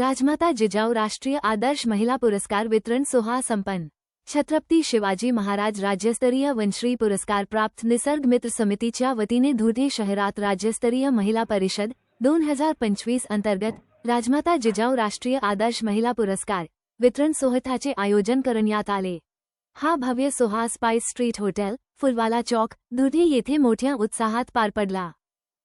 राजमाता जिजाऊ राष्ट्रीय आदर्श महिला पुरस्कार वितरण सोहळा संपन्न. छत्रपती शिवाजी महाराज राज्यस्तरीय वनश्री पुरस्कार प्राप्त निसर्ग मित्र समितीच्या वतीने धुळे शहरात राज्यस्तरीय महिला परिषद दोन हजार पंचवीस अंतर्गत राजमाता जिजाऊ राष्ट्रीय आदर्श महिला पुरस्कार वितरण सोहळ्याचे आयोजन करण्यात आले. हा भव्य सोहळा spice street hotel Phulwala Chowk Dhule येथे मोठ्या उत्साहात पार पडला.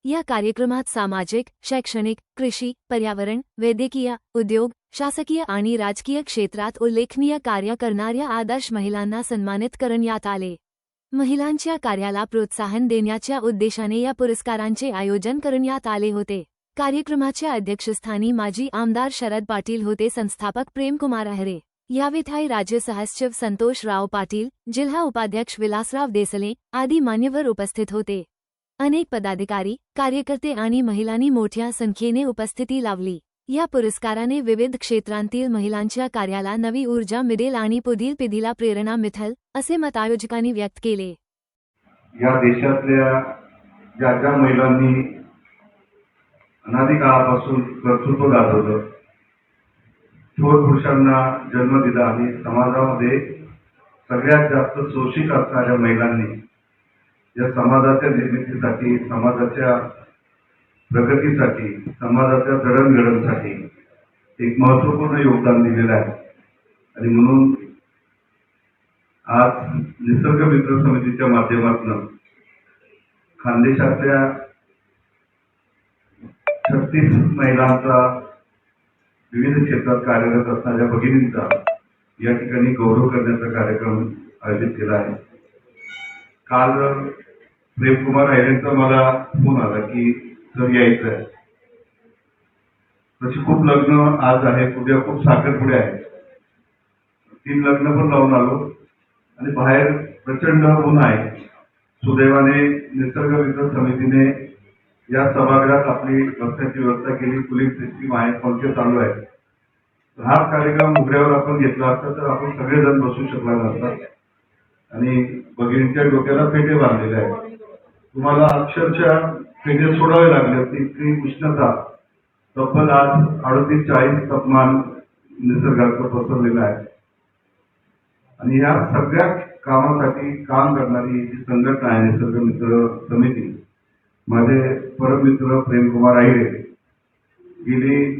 या कार्यक्रमात सामाजिक शैक्षणिक कृषी पर्यावरण वैद्यकीय उद्योग शासकीय आणि राजकीय क्षेत्रात उल्लेखनीय कार्य करणाऱ्या आदर्श महिलांना सन्मानित करण्यात आले. महिलांच्या कार्याला प्रोत्साहन देण्याच्या उद्देशाने या पुरस्कारांचे आयोजन करण्यात आले होते. कार्यक्रमाच्या अध्यक्षस्थानी माजी आमदार शरद पाटील होते संस्थापक प्रेमकुमार अहरे. यावेळी राज्य सहसचिव संतोष राव पाटील जिल्हा उपाध्यक्ष विलासराव देसले आदी मान्यवर उपस्थित होते. अनेक पदाधिकारी कार्यकर्ते आणि महिलांनी मोठ्या संख्येने उपस्थिती लावली. या पुरस्काराने विविध क्षेत्रांतील महिलांच्या कार्याला नवी ऊर्जा मिळेल आणि पुढील पिढीला प्रेरणा मिळेल असे मत आयोजकांनी व्यक्त केले. या देशातल्या ज्या ज्या महिलांनी अनादिकाळापासून कर्तृत्व गाजवलं थोर पुरुषांना जन्म दिला आणि समाजामध्ये सगळ्यात जास्त शोषित असणाऱ्या महिलांनी या समाजाच्या निर्मितीसाठी समाजाच्या प्रगतीसाठी समाजाच्या जडणघडणसाठी एक महत्त्वपूर्ण योगदान दिलेलं आहे. आणि म्हणून आज निसर्ग मित्र समितीच्या माध्यमातून खानदेशातल्या छत्तीस महिलांचा विविध क्षेत्रात कार्यरत असणाऱ्या भगिनींचा या ठिकाणी गौरव करण्याचा कार्यक्रम आयोजित केला आहे. काल प्रेमकुमार अहिरेंचा मला फोन आला की सर यायचं आहे तशी खूप लग्न आज आहे उद्या खूप साखरपुडे आहेत. तीन लग्न पण लावून आलो आणि बाहेर प्रचंड ऊन आहे. सुदैवाने निसर्ग विकास समितीने या सभागृहात आपली बसण्याची व्यवस्था केली पोलीस सिस्टीम आहे पंखे चालू आहे हा कार्यक्रम उघड्यावर आपण घेतला असता तर आपण सगळेजण बसू शकला नसता. आणि भगिनींच्या डोक्याला पेटे बांधलेले आहेत. तुम्हाला अक्षरशः पेटे सोडावे लागले होते इतकी उष्णता तब्बल आज अडतीस चाळीस तापमान निसर्गाचं पसरलेलं आहे. आणि या सगळ्या कामासाठी काम करणारी जी संघटना आहे निसर्ग मित्र समिती माझे परममित्र प्रेमकुमार आहिरे गेली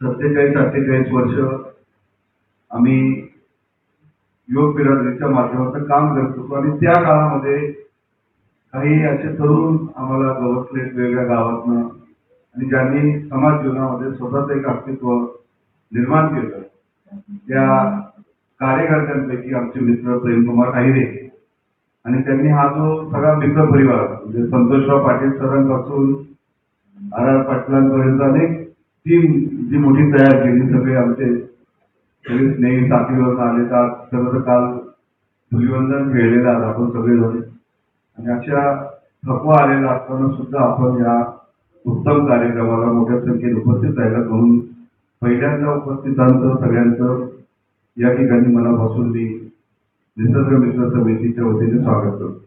सत्तेचाळीस अठ्ठेचाळीस वर्ष आम्ही योग बिरादरीच्या माध्यमातून काम करत होतो. आणि त्या काळामध्ये काही असे तरुण आम्हाला गवसले वेगळ्या गावातनं आणि ज्यांनी समाज जीवनामध्ये स्वतःचं एक अस्तित्व निर्माण केलं. त्या कार्यकर्त्यांपैकी आमचे मित्र प्रेमकुमार आहिरे आणि त्यांनी हा जो सगळा मित्र परिवार म्हणजे संतोषराव पाटील सरांपासून आर आर पाटलांपर्यंत अनेक टीम जी मोठी तयार केली सगळे आमचे सगळे स्नेही साथीवर आले तर सर्व काल धुलिवंदन खेळलेलं आहात आपण सगळेजण आणि अशा थकवा आलेला असताना सुद्धा आपण या उत्तम कार्यक्रमाला मोठ्या संख्येने उपस्थित राहिला म्हणून पहिल्यांदा उपस्थितांचं सगळ्यांचं या ठिकाणी मनापासून मी निसर्ग मित्र समितीच्या वतीने स्वागत करतो.